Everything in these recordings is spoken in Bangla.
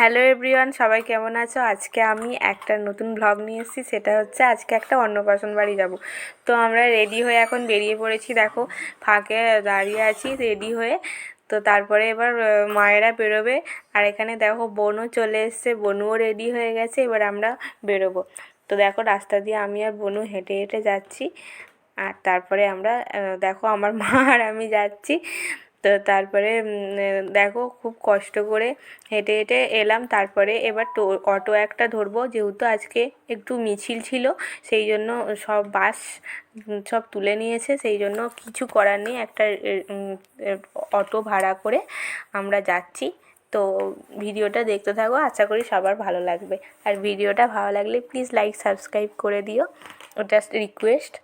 হ্যালো এভরিওয়ান, সবাই কেমন আছো? আজকে আমি একটা নতুন ব্লগ নিয়ে এসেছি, সেটা হচ্ছে আজকে একটা অন্নপ্রাশন বাড়ি যাব। তো আমরা রেডি হয়ে এখন বেরিয়ে পড়েছি, দেখো, ফাঁকে দাঁড়িয়ে আছি রেডি হয়ে। তো তারপরে এবার মায়েরা বেরোবে, আর এখানে দেখো বোনও চলে এসছে, বনুও রেডি হয়ে গেছে, এবার আমরা বেরোবো। তো দেখো, রাস্তা দিয়ে আমি আর বনু হেঁটে হেঁটে যাচ্ছি, আর তারপরে আমরা দেখো আমার মা আর আমি যাচ্ছি। তো তারপরে দেখো খুব কষ্ট করে হেঁটে হেঁটে এলাম। তারপরে এবার টো, অটো একটা ধরবো, যেহেতু আজকে একটু মিছিল ছিল, সেই জন্য সব বাস সব তুলে নিয়েছে। সেই জন্য কিছু করার নেই, একটা অটো ভাড়া করে আমরা যাচ্ছি। তো ভিডিওটা দেখতে থাকো, আশা করি সবার ভালো লাগবে। আর ভিডিওটা ভালো লাগলে প্লিজ লাইক, সাবস্ক্রাইব করে দিও। জাস্ট রিকোয়েস্ট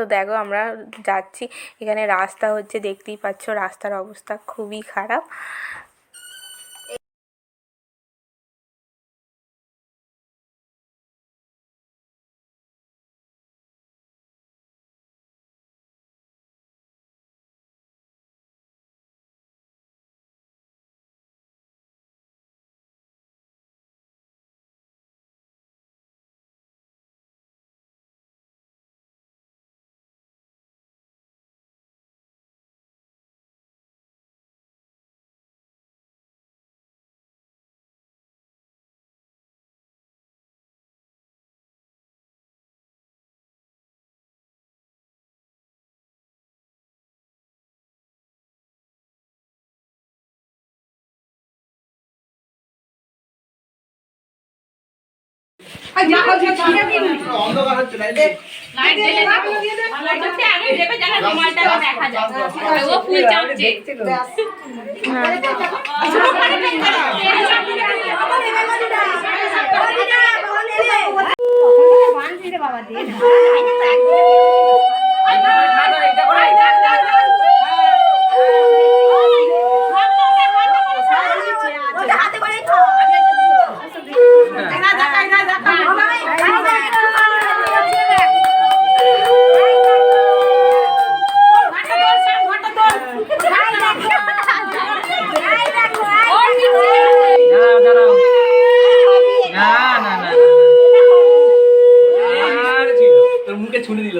তো দেখো আমরা যাচ্ছি। এখানে রাস্তা হচ্ছে দেখতেই পাচ্ছ রাস্তার অবস্থা খুবই খারাপ। অন্ধকার হচ্ছে না এই যে লাইট জ্বেলে দেবো লাইটটা আগে দেবে যেন রুমালটা দেখা যায় ও ফুল চাপছে দাঁড়াও না না না আর ছিল তোর মুখে ছুঁড়ে দিল দেখ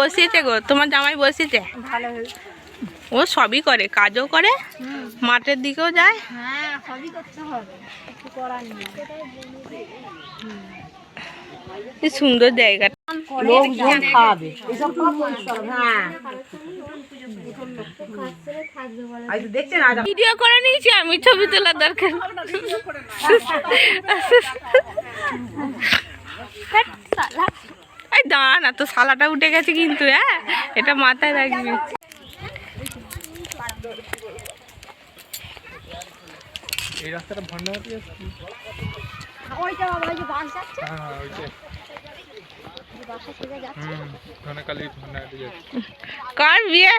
বসিয়েছে গো? তোমার জামাই বসিয়েছে? ও সবই করে কাজও করে মাঠের দিকেও যায়। কি সুন্দর জায়গাটা ভিডিও করে নিয়েছি আমি ছবি তোলার দরকার এই দাঁড়া না তো সালাটা উঠে গেছে কিন্তু হ্যাঁ? এটা মাথায় রাখবি। এই রাস্তাটা ভন্ডামাটি আছে হ্যাঁ ওইটা। হুম ধনেকালি ভন্ডামাটি যাচ্ছে কার বিয়ে?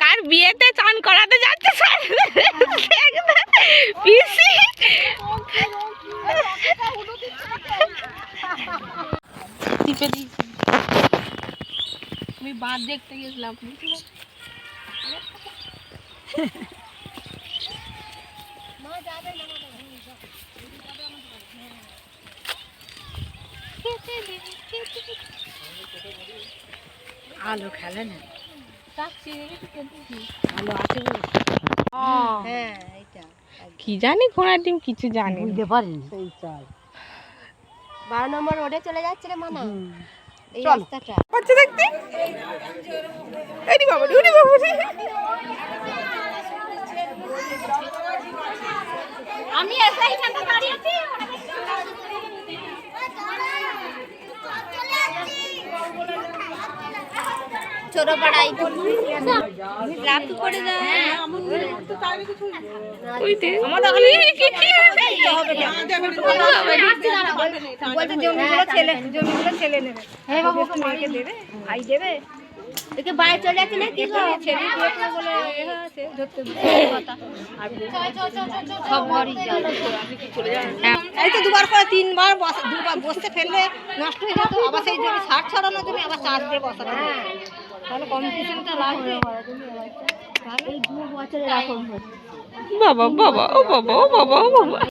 কার বিয়েতে চান করাতে যাচ্ছে? আমি বাঁধ দেখতে গেছিলাম। আলু খেলে না। হ্যাঁ এইটা। কি জানি ঘোড়ার ডিম কিছু জানি না। বুঝতে পারিনি। সেই চাই বারো নম্বর রোডে চলে যাচ্ছে রে মানা চলো। বাচ্চা দেখতে? বাবা আমি এসে এইখানটা দাঁড়িয়ে আছি? ছোট তোরা পাড়াই লাভ করে যা বলছে জমিগুলো ছেলে জমিগুলো ছেলে নেবে। হ্যাঁ মেয়েকে দেবে ভাই দেবে। একে বাইরে চলে যাচ্ছে না কি গো? ছেলে দিয়েছে বলে এ আছে ধরতে কথা। আর সব ঘরই এই তো দুবার করে তিনবার বসা দুবার বসতে ফেললে নষ্ট হয়ে যেত আবার সেই জমি সার ছড়ানোর জন্য আবার চাষ দিয়ে বসানো তাহলে কম্পিটিশনটা লাগবে। এই দু বছরে এরকম বাবা বাবা ও বাবা ও বাবা ও বাবা।